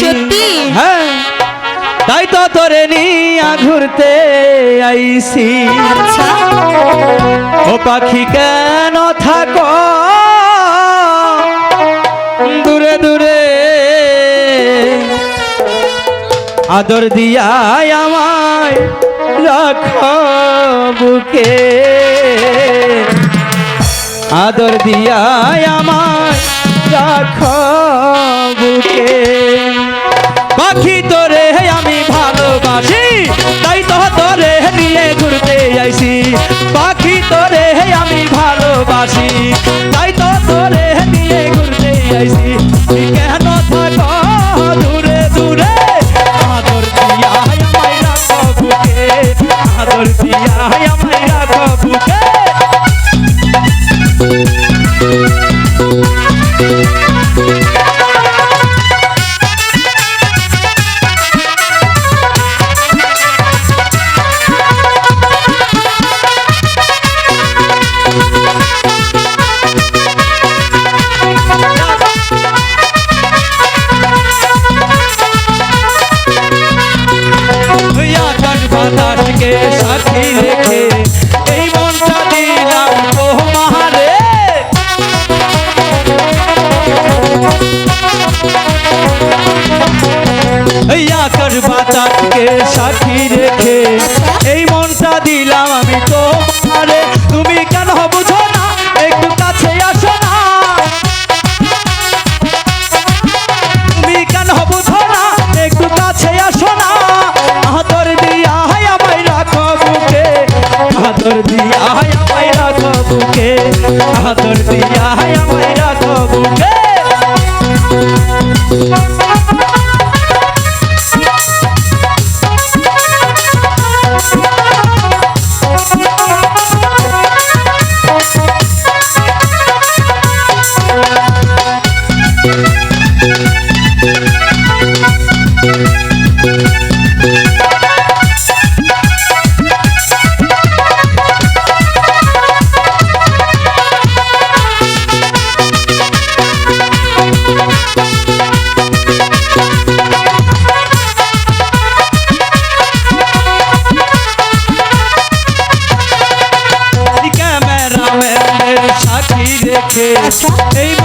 সত্যি? হ্যাঁ তাই তো তোরে নিয়া ঘুরতে আইসি আচ্ছা। ও পাখি কেন থাকো? দূরে দূরে। আদর দিয়াই আমায় রাখ বুকে। আদর দিয়াই আমায় রাখ বুকে পাখি তোরে আমি ভালোবাসি, তাই তো তোরে নিয়ে ঘুরতে আইছি। পাখি তোরে আমি ভালোবাসি, তাই তো তোরে নিয়ে ঘুরতে আইছি। কেন এই আকাশ বাতাসকে সাথী রেখে। এই মনটা দিলাম আমি তোমারে। তুমি কেন বুঝো না? একটু কাছে আসো না। তুমি কেন বুঝো না? একটু কাছে আসো না। আদর দিয়া হাই আমায় রাখো বুকে। আদর দিয়া হাই আমায় রাখো বুকে। আদর দিয়া হাই এই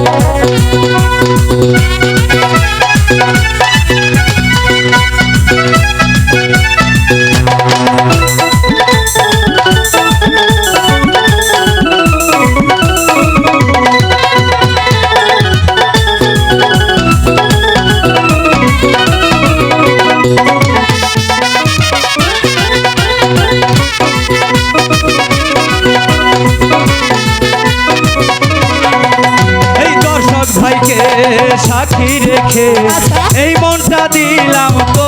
Música সাক্ষী রেখে এই মনটা দিলাম তো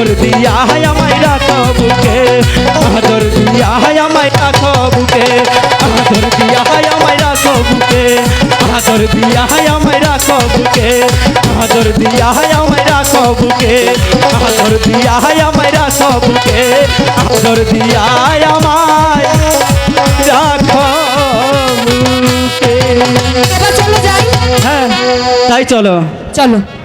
আদর দিয়াই আমায় রাখো বুকে আদর দিয়াই আমায় রাখো বুকে আদর দিয়াই আমায় রাখো বুকে আদর দিয়াই আমায় রাখো বুকে আদর দিয়াই আমায় রাখো বুকে আদর দিয়াই আমায় রাখো বুকে আদর দিয়াই আমায় রাখো বুকে। চলো যাই। হ্যাঁ তাই চলো। চলো।